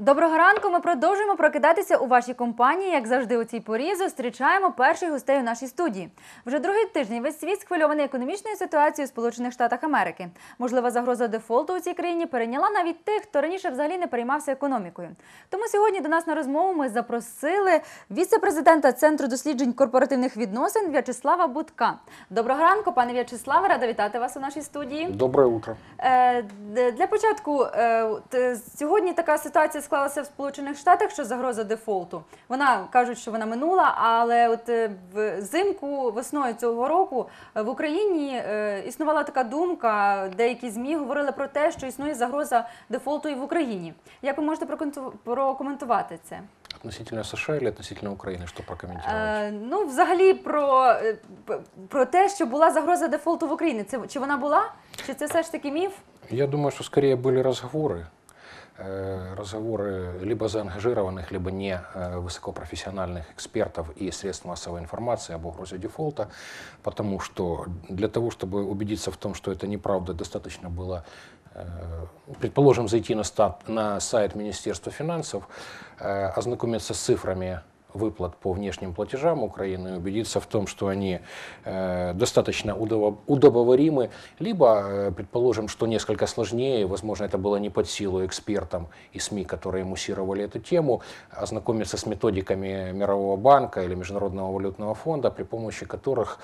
Доброго ранку. Ми продовжуємо прокидатися у вашій компанії. Як завжди, у цій порі зустрічаємо перших гостей у нашій студії. Вже другий тиждень весь світ схвильований економічною ситуацією в Сполучених Штатах Америки. Можлива загроза дефолту у цій країні перейняла навіть тих, хто раніше взагалі не переймався економікою. Тому сьогодні до нас на розмову ми запросили віце-президента Центру досліджень корпоративних відносин В'ячеслава Будка. Доброго ранку, пане В'ячеславе, рада вітати вас у нашій студії. Доброе утро. Е, Для початку е, е, сьогодні така ситуація склалася в Сполучених Штатах, що загроза дефолту. Вона кажуть, що вона минула, але от е, взимку, весною цього року е, в Україні е, існувала така думка. Деякі змі говорили про те, що існує загроза дефолту і в Україні. Як ви можете прокоменту- прокоментувати це? Относительно США или относительно Украины, что прокомментировать? Е, ну, взагалі, про, е, п- про те, що була загроза дефолту в Україні. Це чи вона була? Чи це все ж таки міф? Я думаю, что скорее были разговоры. Э, Разговоры либо заангажированных, либо не э, высокопрофессиональных экспертов и средств массовой информации об угрозе дефолта, потому что для того, чтобы убедиться в том, что это неправда, достаточно было, э, предположим, зайти на, на сайт Министерства финансов, ознакомиться с цифрами выплат по внешним платежам Украины убедиться в том, что они э, достаточно удобоваримы, либо, э, предположим, что несколько сложнее, возможно, это было не под силу экспертам и СМИ, которые муссировали эту тему, ознакомиться с методиками Мирового банка или Международного валютного фонда, при помощи которых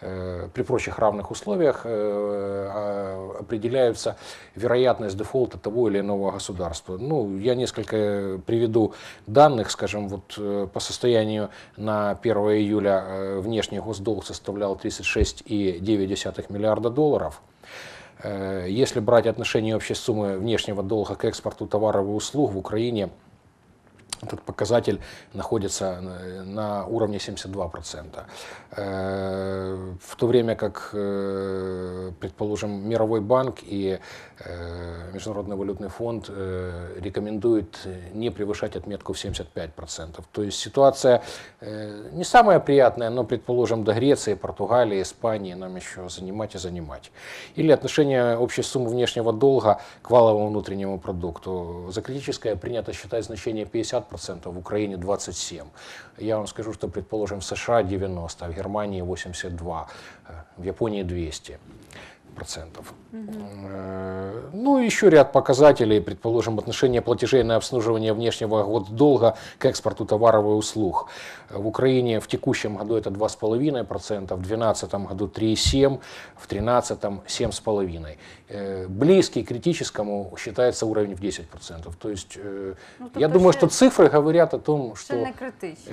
э, при прочих равных условиях э, а, определяется вероятность дефолта того или иного государства. Ну, я несколько приведу данных, скажем, вот э, по состоянию на 1 июля э, внешний госдолг составлял 36,9 миллиарда долларов. Э, Если брать отношение общей суммы внешнего долга к экспорту товаров и услуг в Украине, этот показатель находится на- на уровне 72%. Э, В то время как, э, предположим, Мировой банк и э, Международный валютный фонд э, рекомендуют не превышать отметку в 75%. То есть ситуация э, не самая приятная, но, предположим, до Греции, Португалии, Испании нам еще занимать и занимать. Или отношение общей суммы внешнего долга к валовому внутреннему продукту. За критическое принято считать значение 50%, в Украине 27%. Я вам скажу, что, предположим, в США 90%, в Германии 82%, э, в Японии 200% процентов. Э, Ну, еще ряд показателей, предположим, отношение платежей на обслуживание внешнего госдолга к экспорту товаров и услуг. В Украине в текущем году это 2,5%, в 2012 году 3,7%, в 2013 7,5%. Э, Близкий к критическому считается уровень в 10%. То есть, э, Ну, я тобто думаю, что цифры говорят о том, что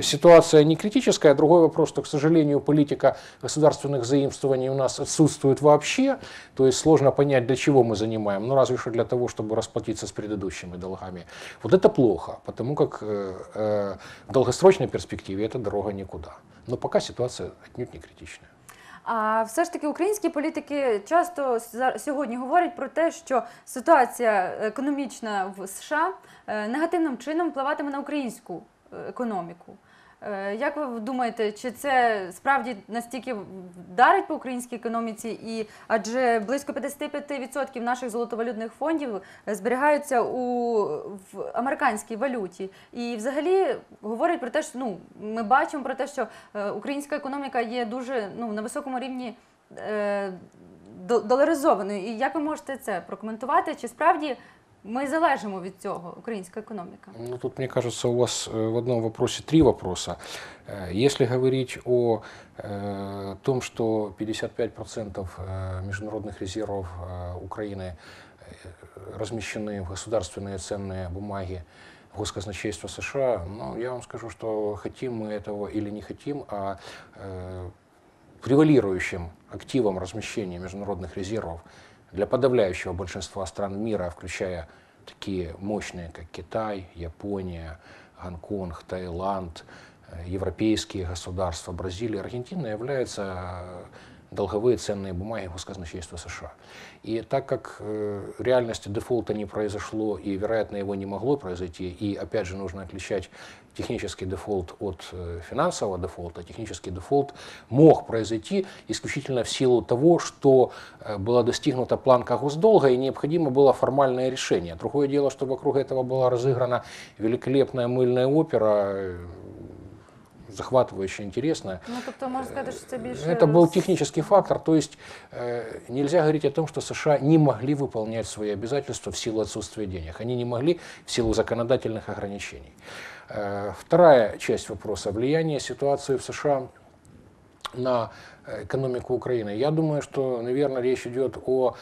ситуация не критическая. Другой вопрос, что, к сожалению, политика государственных заимствований у нас отсутствует вообще. То есть сложно понять, для чего мы занимаем. Ну, разве что для того, чтобы расплатиться с предыдущими долгами. Вот это плохо, потому как э, э, в долгосрочной перспективе это дорога никуда. Но пока ситуация отнюдь не критичная. А все ж таки українські політики часто за- сьогодні говорять про те, що ситуація економічна в США е, негативним чином впливатиме на українську е, економіку. Е, Як ви думаєте, чи це справді настільки вдарить по українській економіці? І адже близько 55% наших золотовалютних фондів зберігаються у в американській валюті. І взагалі говорять про те, що ну ми бачимо про те, що е, українська економіка є дуже ну на високому рівні. Е, доларизованою. І як ви можете це прокоментувати? Чи справді ми залежимо від цього, українська економіка? Ну, тут, мне кажется, у вас э, в одном вопросе три вопроса. Э, Если говорить о э, том, что 55% э, международных резервов э, Украины э, размещены в государственные ценные бумаги госказначейства США, ну, я вам скажу, что хотим мы этого или не хотим, а э, превалирующим активом размещения международных резервов для подавляющего большинства стран мира, включая такие мощные, как Китай, Япония, Гонконг, Таиланд, э, европейские государства, Бразилия, Аргентина является долговые ценные бумаги госказначейства США. И так как э, реальности дефолта не произошло и, вероятно, его не могло произойти, и, опять же, нужно отличать технический дефолт от э, финансового дефолта, технический дефолт мог произойти исключительно в силу того, что э, была достигнута планка госдолга и необходимо было формальное решение. Другое дело, что вокруг этого была разыграна великолепная мыльная опера, э, захватывающая, интересная. Ну тобто можна сказати, що це більше Это был технический фактор, то есть э, нельзя говорить о том, что США не могли выполнять свои обязательства в силу отсутствия денег. Они не могли в силу законодательных ограничений. Э, вторая часть вопроса – влияние ситуации в США на э, экономику Украины. Я думаю, что, наверное, речь идет о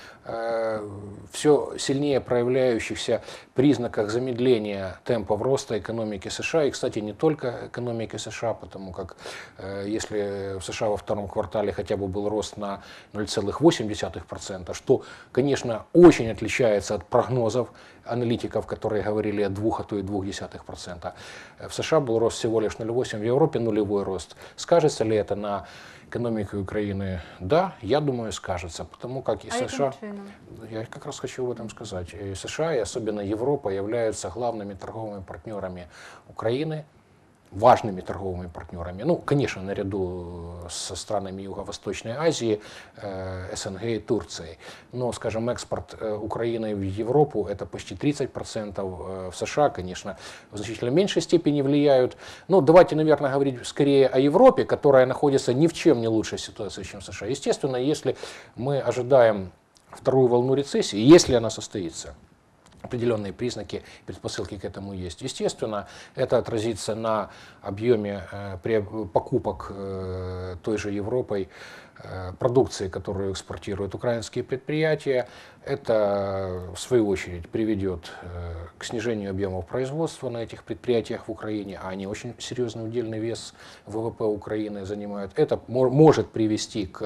все сильнее проявляющихся признаках замедления темпов роста экономики США. И, кстати, не только экономики США, потому как э, если в США во втором квартале хотя бы был рост на 0,8%, что, конечно, очень отличается от прогнозов аналитиков, которые говорили о 2, а то и 0,2%. В США был рост всего лишь 0,8%, в Европе нулевой рост. Скажется ли это на экономике Украины? Да, я думаю, скажется, потому как и а США... Я как раз хочу об этом сказать. И США и особенно Европа являются главными торговыми партнерами Украины, важными торговыми партнерами. Ну, конечно, наряду со странами Юго-Восточной Азии, э, СНГ и Турцией. Но, скажем, экспорт э, Украины в Европу это почти 30%, э, в США, конечно, в значительно меньшей степени влияют. Но давайте, наверное, говорить скорее о Европе, которая находится ни в чем не лучшей ситуации, чем США. Естественно, если мы ожидаем вторую волну рецессии, если она состоится, определенные признаки, предпосылки к этому есть. Естественно, это отразится на объеме э, покупок э, той же Европой продукции, которую экспортируют украинские предприятия. Это, в свою очередь, приведет э, к снижению объемов производства на этих предприятиях в Украине, а они очень серьезный удельный вес ВВП Украины занимают. Это мо- может привести к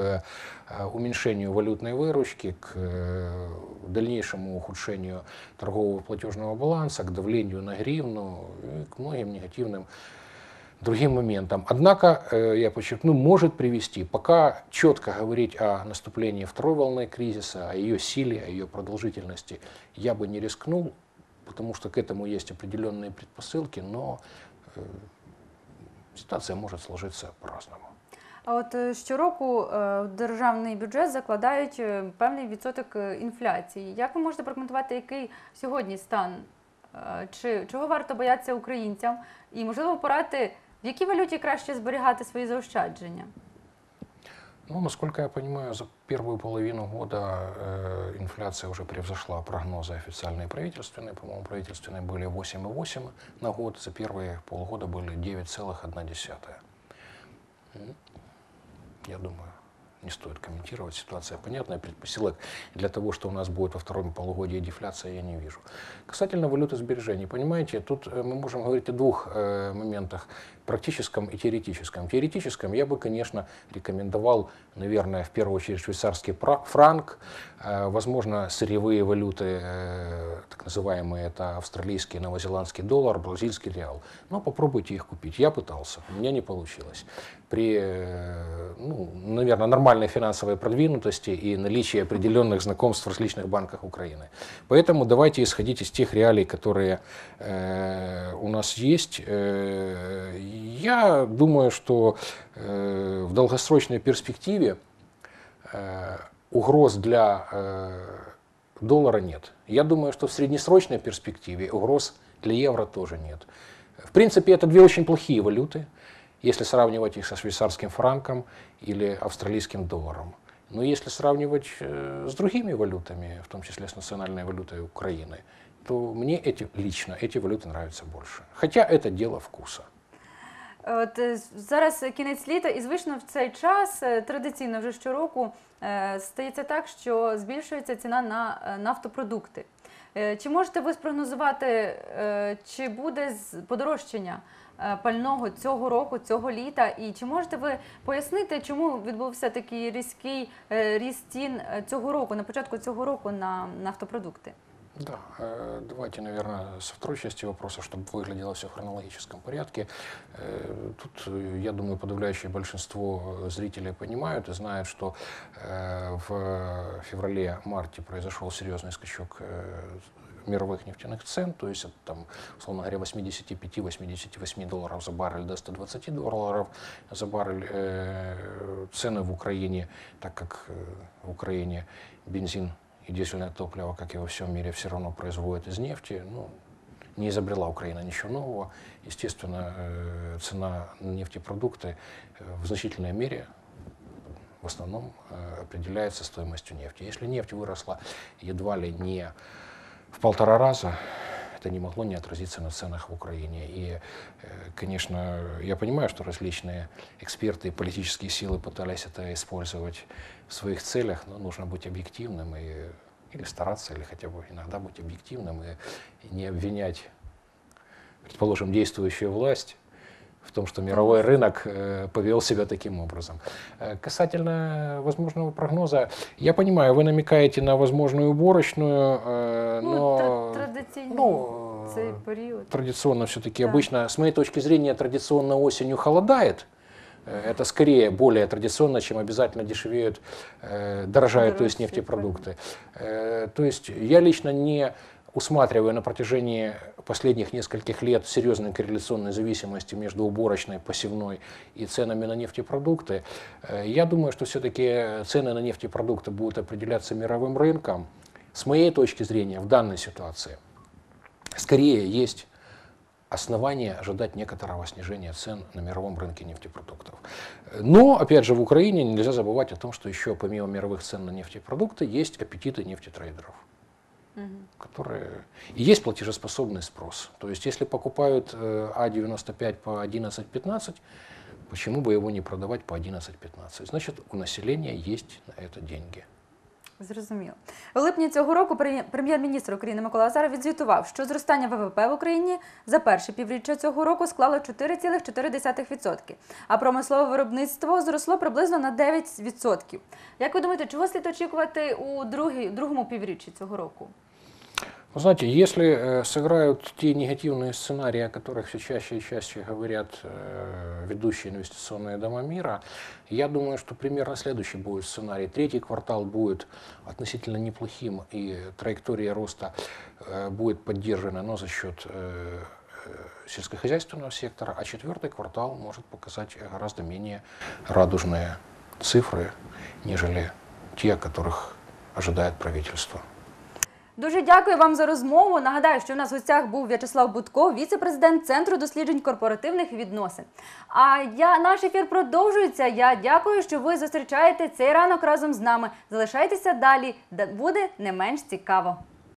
э, уменьшению валютной выручки, к э, дальнейшему ухудшению торгового платежного баланса, к давлению на гривну и к многим негативным другим моментам. Однако, э, я подчеркну, может привести, пока четко говорить о наступлении второй волны кризиса, о ее силе, о ее продолжительности, я бы не рискнул, потому что к этому есть определенные предпосылки, но э, ситуация может сложиться по-разному. А от е, щороку е, в державний бюджет закладають е, певний відсоток е, інфляції. Як ви можете прокоментувати, який сьогодні стан? Е, Чи чого варто боятися українцям? І можливо порадити, в якій валюті краще зберігати свої заощадження? Ну, насколько я понимаю, за первую половину года э, инфляция уже превзошла прогнозы официальные и правительственные. По-моему, правительственные были 8,8 на год, за первые полгода были 9,1. М, Я думаю, Не стоит комментировать, ситуация понятная, предпосылок для того, что у нас будет во втором полугодии дефляция, я не вижу. Касательно валюты сбережений, понимаете, тут э, мы можем говорить о двух э, моментах, практическом и теоретическом. Теоретическом я бы, конечно, рекомендовал, наверное, в первую очередь швейцарский франк, возможно, сырьевые валюты, э, так называемые, это австралийский, новозеландский доллар, бразильский реал. Но попробуйте их купить. Я пытался, у меня не получилось. При, э, ну, наверное, нормальной финансовой продвинутости и наличии определенных знакомств в различных банках Украины. Поэтому давайте исходить из тех реалий, которые э, у нас есть. Э, я думаю, что э, в долгосрочной перспективе э, угроз для э, доллара нет. Я думаю, что в среднесрочной перспективе угроз для евро тоже нет. В принципе, это две очень плохие валюты, если сравнивать их со швейцарским франком или австралийским долларом. Но если сравнивать э, с другими валютами, в том числе с национальной валютой Украины, то мне эти, лично эти валюты нравятся больше. Хотя это дело вкуса. От е, зараз кінець літа, і звично в цей час е, традиційно вже щороку е, стається так, що збільшується ціна на нафтопродукти. Чи можете ви спрогнозувати, чи буде подорожчання пального цього року, цього літа? І чи можете ви пояснити, чому відбувся такий різкий ріст цін цього року, на початку цього року на нафтопродукти? Да, э, давайте, наверное, со второй части вопроса, чтобы выглядело все в хронологическом порядке. Э, Тут, э, я думаю, подавляющее большинство зрителей понимают и знают, что в феврале-марте произошел серьезный скачок мировых нефтяных цен, то есть от, там, условно говоря, 85-88 долларов за баррель до 120 долларов за баррель. Цены в Украине, так как в Украине бензин и дизельное топливо, как и во всем мире, все равно производят из нефти, ну, не изобрела Украина ничего нового. Естественно, э, цена на нефтепродукты э, в значительной мере в основном э, определяется стоимостью нефти. Если нефть выросла едва ли не в полтора раза, это не могло не отразиться на ценах в Украине. И, э, конечно, я понимаю, что различные эксперты и политические силы пытались это использовать в своих целях, но нужно быть объективным и или стараться, или хотя бы иногда быть объективным и, не обвинять, предположим, действующую власть в том, что мировой рынок э, повел себя таким образом. Э, Касательно возможного прогноза, я понимаю, вы намекаете на возможную уборочную, Ну, но традиційний ну, цей період. традиционно все-таки Да. обычно, с моей точки зрения, традиционно осенью холодает. Э, Это скорее более традиционно, чем обязательно дешевеют, э, дорожают, то есть Дорожают нефтепродукты. Э, То есть я лично не усматриваю на протяжении последних нескольких лет серьезной корреляционной зависимости между уборочной, посевной и ценами на нефтепродукты. Э, Я думаю, что все-таки цены на нефтепродукты будут определяться мировым рынком. С моей точки зрения, в данной ситуации, скорее есть основания ожидать некоторого снижения цен на мировом рынке нефтепродуктов. Но, опять же, в Украине нельзя забывать о том, что еще помимо мировых цен на нефтепродукты есть аппетиты нефтетрейдеров которые... И есть платежеспособный спрос. То есть, если покупают э, А95 по 11.15, почему бы его не продавать по 11.15? Значит, у населения есть на это деньги. Зрозуміло. У липні цього року прем'є- прем'єр-міністр України Микола Азаров відзвітував, що зростання ВВП в Україні за перше півріччя цього року склало 4,4%, а промислове виробництво зросло приблизно на 9%. Як ви думаєте, чого слід очікувати у другій, другому півріччі цього року? Вы знаете, если э, сыграют те негативные сценарии, о которых все чаще и чаще говорят э, ведущие инвестиционные дома мира, я думаю, что примерно следующий будет сценарий. Третий квартал будет относительно неплохим, и траектория роста э, будет поддержана, но за счет сельскохозяйственного сектора, а четвертый квартал может показать гораздо менее радужные цифры, нежели те, которых ожидает правительство. Дуже дякую вам за розмову. Нагадаю, що у нас в гостях був В'ячеслав Будко, віце-президент Центру досліджень корпоративних відносин. А я наш ефір продовжується. Я дякую, що ви зустрічаєте цей ранок разом з нами. Залишайтеся далі, де буде не менш цікаво.